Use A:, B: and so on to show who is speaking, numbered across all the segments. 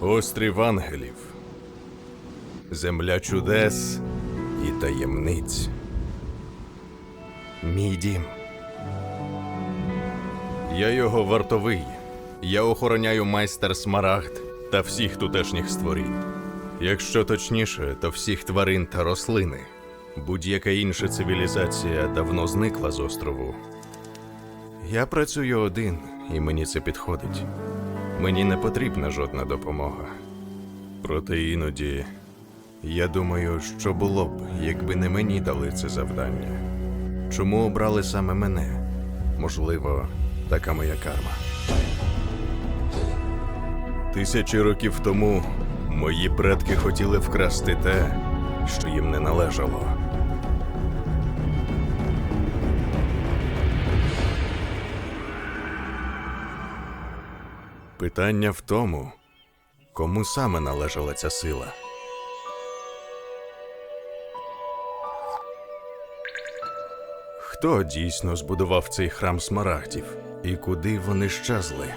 A: Острів ангелів. Земля чудес і таємниць. Мій дім. Я його вартовий. Я охороняю майстер Смарагд та всіх тутешніх створінь. Якщо точніше, то всіх тварин та рослини. Будь-яка інша цивілізація давно зникла з острову. Я працюю один, і мені це підходить. Мені не потрібна жодна допомога. Проте іноді я думаю, що було б, якби не мені дали це завдання. Чому обрали саме мене? Можливо, така моя карма. Тисячі років тому мої предки хотіли вкрасти те, що їм не належало. Питання в тому, кому саме належала ця сила. Хто дійсно збудував цей храм смарагдів і куди вони щезли?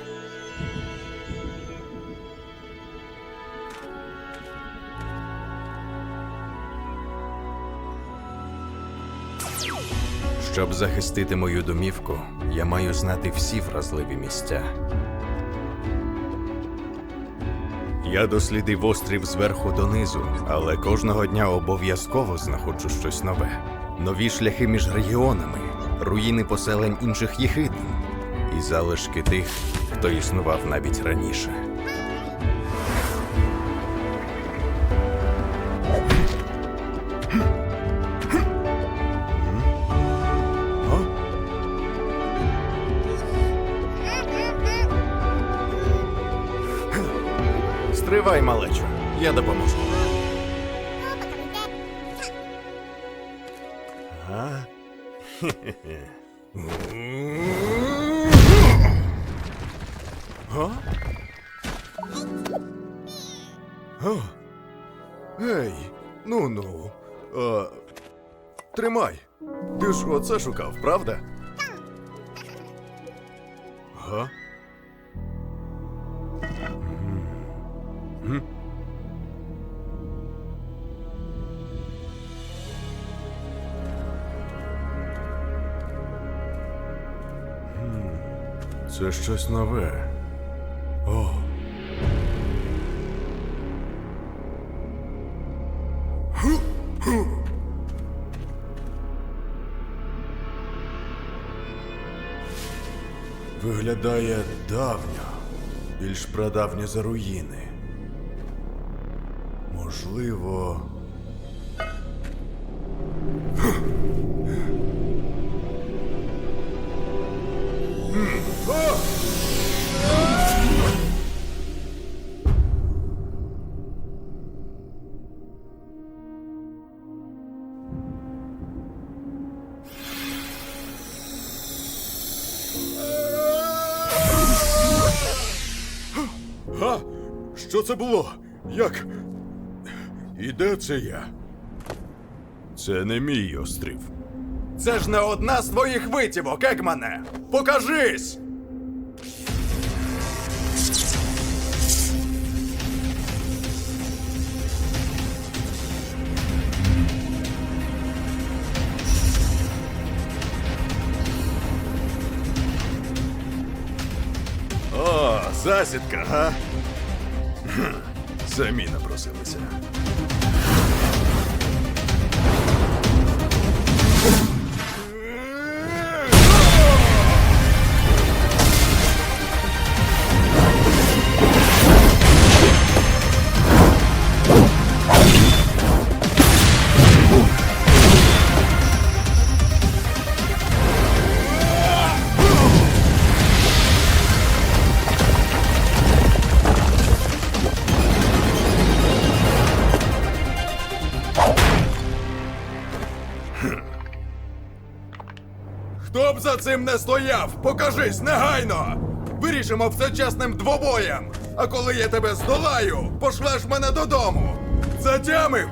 A: Щоб захистити мою домівку, я маю знати всі вразливі місця. Я дослідив острів зверху донизу, але кожного дня обов'язково знаходжу щось нове. Нові шляхи між регіонами, руїни поселень інших єхидн і залишки тих, хто існував навіть раніше. Стривай, малечо, я допоможу. А? Хе-хе-хе. А? А? Ей, ну-ну. А, тримай. Ти ж оце шукав, правда? Га? Це щось нове. О. Виглядає давньо, більш прадавньо за руїни. Можливо. Що це було? Як? І де це я? Це не мій острів.
B: Це ж не одна з твоїх витівок, Екмане! Покажись!
A: О, засідка, га? Хм, Самі напросилися.
B: За цим не стояв? Покажись негайно! Вирішимо все чесним двобоєм! А коли я тебе здолаю, пошлеш мене додому! Затямив!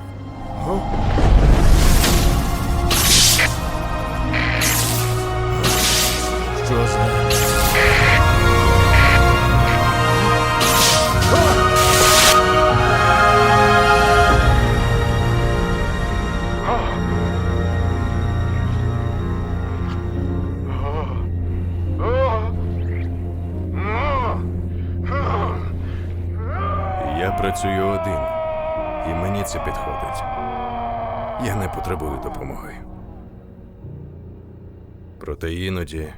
A: Що за. працюю один, і мені це підходить. Я не потребую допомоги. Проте іноді.